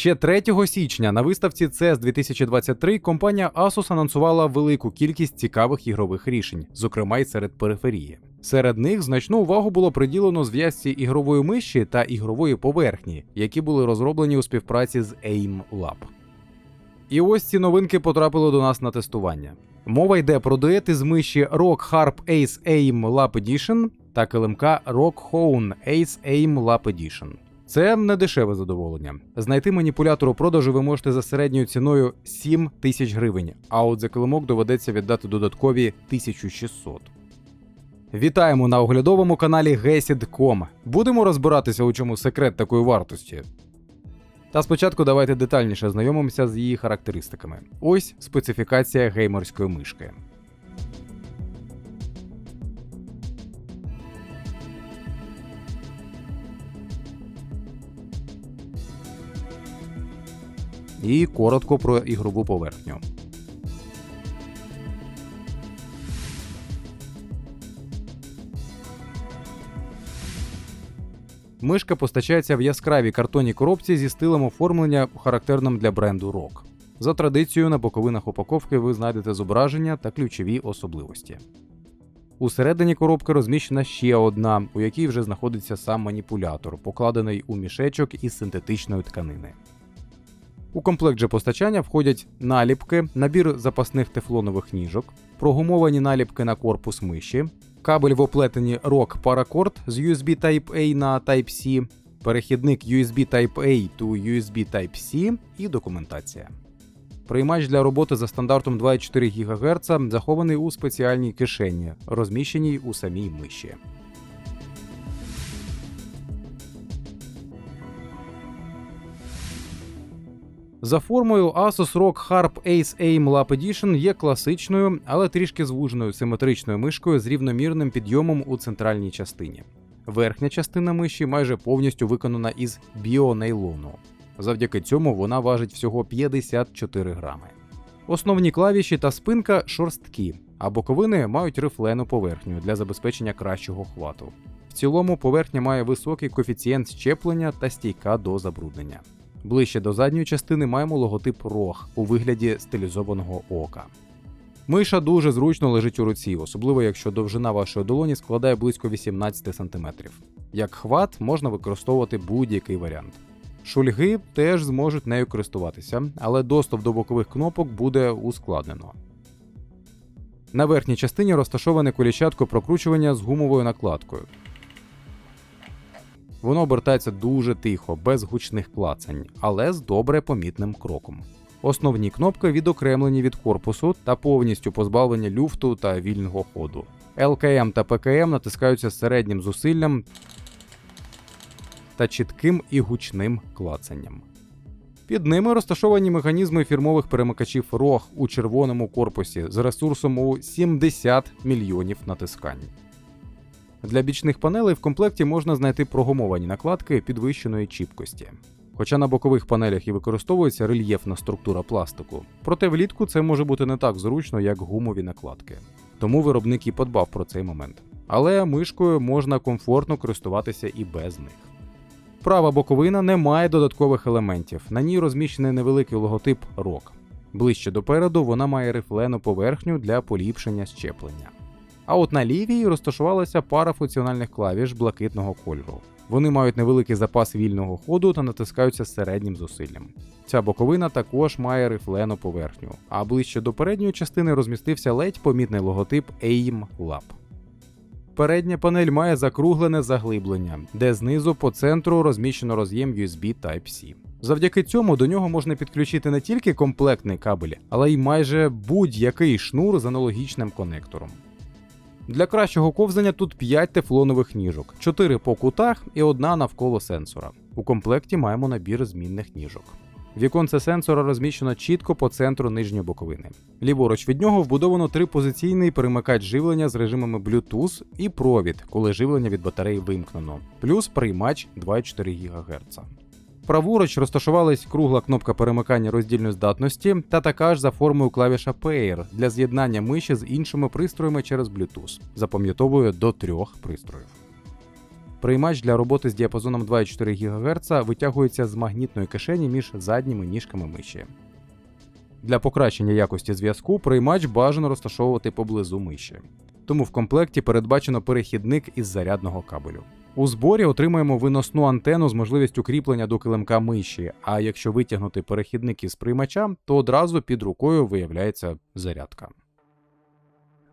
Ще 3 січня на виставці CES 2023 компанія Asus анонсувала велику кількість цікавих ігрових рішень, зокрема й серед периферії. Серед них значну увагу було приділено зв'язці ігрової миші та ігрової поверхні, які були розроблені у співпраці з AIM Lab. І ось ці новинки потрапили до нас на тестування. Мова йде про дует із миші Rock Harp Ace AIM Lab Edition та килимка Rock Hone Ace AIM Lab Edition. Це не дешеве задоволення. Знайти маніпулятор у продажу ви можете за середньою ціною 7 тисяч гривень, а от за килимок доведеться віддати додаткові 1600. Вітаємо на оглядовому каналі Gesid.com. Будемо розбиратися, у чому секрет такої вартості. Та спочатку давайте детальніше знайомимося з її характеристиками. Ось специфікація геймерської мишки. І коротко про ігрову поверхню. Мишка постачається в яскравій картонній коробці зі стилем оформлення, характерним для бренду ROG. За традицією, на боковинах упаковки ви знайдете зображення та ключові особливості. Усередині коробки розміщена ще одна, у якій вже знаходиться сам маніпулятор, покладений у мішечок із синтетичної тканини. У комплект же постачання входять наліпки, набір запасних тефлонових ніжок, прогумовані наліпки на корпус миші, кабель в оплетенні ROG Paracord з USB Type-A на Type-C, перехідник USB Type-A to USB Type-C і документація. Приймач для роботи за стандартом 2,4 ГГц захований у спеціальній кишені, розміщеній у самій миші. За формою Asus ROG Harp Ace AIM Lab Edition є класичною, але трішки звуженою симетричною мишкою з рівномірним підйомом у центральній частині. Верхня частина миші майже повністю виконана із біонейлону. Завдяки цьому вона важить всього 54 грами. Основні клавіші та спинка шорсткі, а боковини мають рифлену поверхню для забезпечення кращого хвату. В цілому поверхня має високий коефіцієнт щеплення та стійка до забруднення. Ближче до задньої частини маємо логотип ROG у вигляді стилізованого ока. Миша дуже зручно лежить у руці, особливо якщо довжина вашої долоні складає близько 18 см. Як хват можна використовувати будь-який варіант. Шульги теж зможуть нею користуватися, але доступ до бокових кнопок буде ускладнено. На верхній частині розташоване коліщатко прокручування з гумовою накладкою. Воно обертається дуже тихо, без гучних клацань, але з добре помітним кроком. Основні кнопки відокремлені від корпусу та повністю позбавлені люфту та вільного ходу. ЛКМ та ПКМ натискаються середнім зусиллям та чітким і гучним клацанням. Під ними розташовані механізми фірмових перемикачів ROG у червоному корпусі з ресурсом у 70 мільйонів натискань. Для бічних панелей в комплекті можна знайти прогумовані накладки підвищеної чіпкості. Хоча на бокових панелях і використовується рельєфна структура пластику, проте влітку це може бути не так зручно, як гумові накладки. Тому виробник і подбав про цей момент. Але мишкою можна комфортно користуватися і без них. Права боковина не має додаткових елементів, на ній розміщений невеликий логотип ROG. Ближче допереду вона має рифлену поверхню для поліпшення щеплення. А от на лівій розташувалася пара функціональних клавіш блакитного кольору. Вони мають невеликий запас вільного ходу та натискаються середнім зусиллям. Ця боковина також має рифлену поверхню, а ближче до передньої частини розмістився ледь помітний логотип AIM Lab. Передня панель має закруглене заглиблення, де знизу по центру розміщено роз'єм USB Type-C. Завдяки цьому до нього можна підключити не тільки комплектний кабель, але й майже будь-який шнур з аналогічним конектором. Для кращого ковзання тут 5 тефлонових ніжок, 4 по кутах і одна навколо сенсора. У комплекті маємо набір змінних ніжок. Віконце сенсора розміщено чітко по центру нижньої боковини. Ліворуч від нього вбудовано трипозиційний перемикач живлення з режимами Bluetooth і провід, коли живлення від батареї вимкнено, плюс приймач 2,4 ГГц. Праворуч розташувалась кругла кнопка перемикання роздільної здатності та така ж за формою клавіша Pair для з'єднання миші з іншими пристроями через Bluetooth. Запам'ятовує до трьох пристроїв. Приймач для роботи з діапазоном 2,4 ГГц витягується з магнітної кишені між задніми ніжками миші. Для покращення якості зв'язку приймач бажано розташовувати поблизу миші. Тому в комплекті передбачено перехідник із зарядного кабелю. У зборі отримаємо виносну антенну з можливістю кріплення до килимка миші, а якщо витягнути перехідник із приймача, то одразу під рукою виявляється зарядка.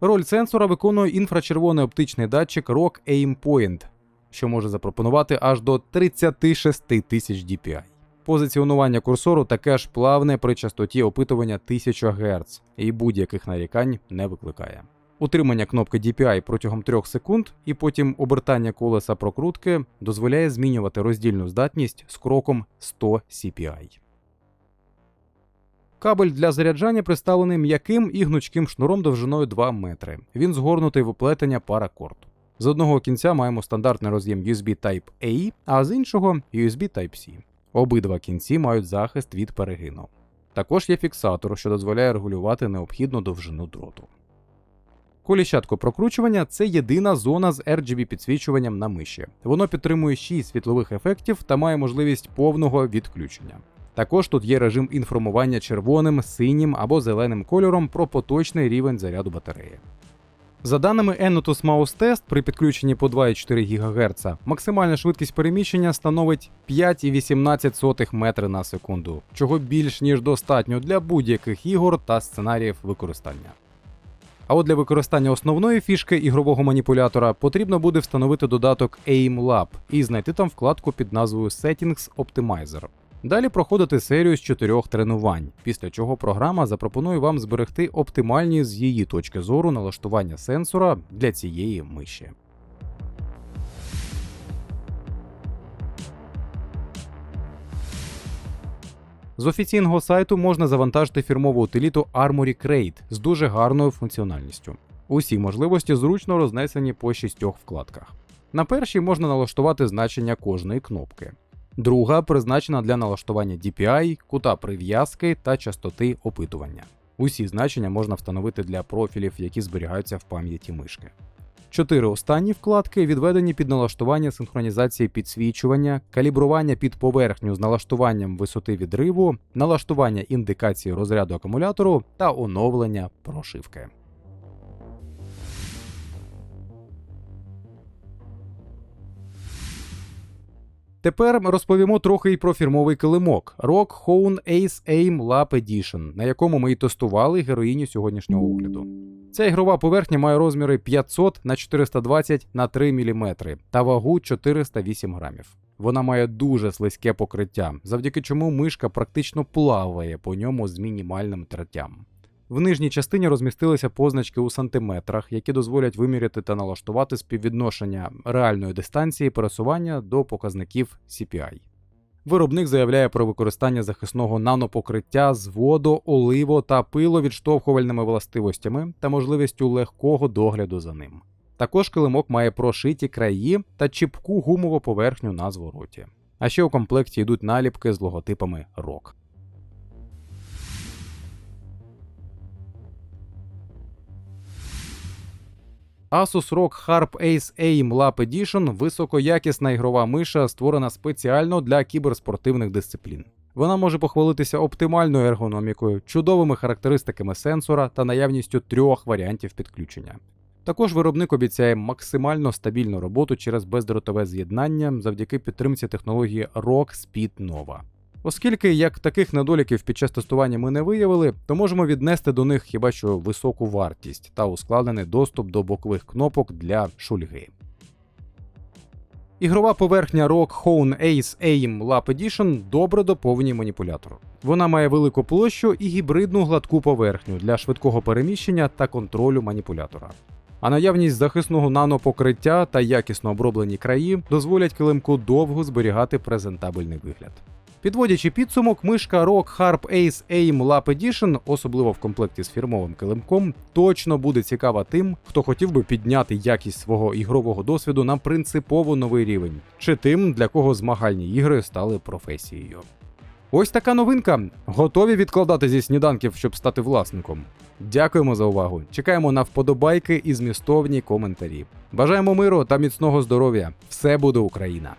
Роль сенсора виконує інфрачервоний оптичний датчик ROG Aim Point, що може запропонувати аж до 36 тисяч DPI. Позиціонування курсору таке ж плавне при частоті опитування 1000 Гц і будь-яких нарікань не викликає. Утримання кнопки DPI протягом 3 секунд і потім обертання колеса прокрутки дозволяє змінювати роздільну здатність з кроком 100 CPI. Кабель для заряджання представлений м'яким і гнучким шнуром довжиною 2 метри. Він згорнутий в оплетення паракорд. З одного кінця маємо стандартний роз'єм USB Type-A, а з іншого USB Type-C. Обидва кінці мають захист від перегину. Також є фіксатор, що дозволяє регулювати необхідну довжину дроту. Коліщатко прокручування це єдина зона з RGB підсвічуванням на миші. Воно підтримує 6 світлових ефектів та має можливість повного відключення. Також тут є режим інформування червоним, синім або зеленим кольором про поточний рівень заряду батареї. За даними Ennotus Mouse Test, при підключенні по 2,4 ГГц максимальна швидкість переміщення становить 5,18 метри на секунду, чого більш ніж достатньо для будь-яких ігор та сценаріїв використання. А от для використання основної фішки ігрового маніпулятора потрібно буде встановити додаток AimLab і знайти там вкладку під назвою Settings Optimizer. Далі проходити серію з чотирьох тренувань, після чого програма запропонує вам зберегти оптимальні з її точки зору налаштування сенсора для цієї миші. З офіційного сайту можна завантажити фірмову утиліту Armory Crate з дуже гарною функціональністю. Усі можливості зручно рознесені по шістьох вкладках. На першій можна налаштувати значення кожної кнопки. Друга призначена для налаштування DPI, кута прив'язки та частоти опитування. Усі значення можна встановити для профілів, які зберігаються в пам'яті мишки. Чотири останні вкладки відведені під налаштування синхронізації підсвічування, калібрування під поверхню з налаштуванням висоти відриву, налаштування індикації розряду акумулятору та оновлення прошивки. Тепер розповімо трохи і про фірмовий килимок Rock Hone Ace Aim Lab Edition, на якому ми і тестували героїню сьогоднішнього огляду. Ця ігрова поверхня має розміри 500 на 420 на 3 мм та вагу 408 грамів. Вона має дуже слизьке покриття, завдяки чому мишка практично плаває по ньому з мінімальним тертям. В нижній частині розмістилися позначки у сантиметрах, які дозволять виміряти та налаштувати співвідношення реальної дистанції пересування до показників CPI. Виробник заявляє про використання захисного нанопокриття з водо, оливо та пило відштовхувальними властивостями та можливістю легкого догляду за ним. Також килимок має прошиті краї та чіпку гумову поверхню на звороті. А ще у комплекті йдуть наліпки з логотипами ROG. Asus ROG Harp Ace Aim Lab Edition високоякісна ігрова миша, створена спеціально для кіберспортивних дисциплін. Вона може похвалитися оптимальною ергономікою, чудовими характеристиками сенсора та наявністю трьох варіантів підключення. Також виробник обіцяє максимально стабільну роботу через бездротове з'єднання завдяки підтримці технології ROG Speed Nova. Оскільки як таких недоліків під час тестування ми не виявили, то можемо віднести до них хіба що високу вартість та ускладнений доступ до бокових кнопок для шульги. Ігрова поверхня ROG Hone Ace Aim Lab Edition добре доповнює маніпулятор. Вона має велику площу і гібридну гладку поверхню для швидкого переміщення та контролю маніпулятора. А наявність захисного нанопокриття та якісно оброблені краї дозволять килимку довго зберігати презентабельний вигляд. Підводячи підсумок, мишка ROG Harp Ace Aim Lab Edition, особливо в комплекті з фірмовим килимком, точно буде цікава тим, хто хотів би підняти якість свого ігрового досвіду на принципово новий рівень, чи тим, для кого змагальні ігри стали професією. Ось така новинка. Готові відкладати зі сніданків, щоб стати власником. Дякуємо за увагу. Чекаємо на вподобайки і змістовні коментарі. Бажаємо миру та міцного здоров'я. Все буде Україна!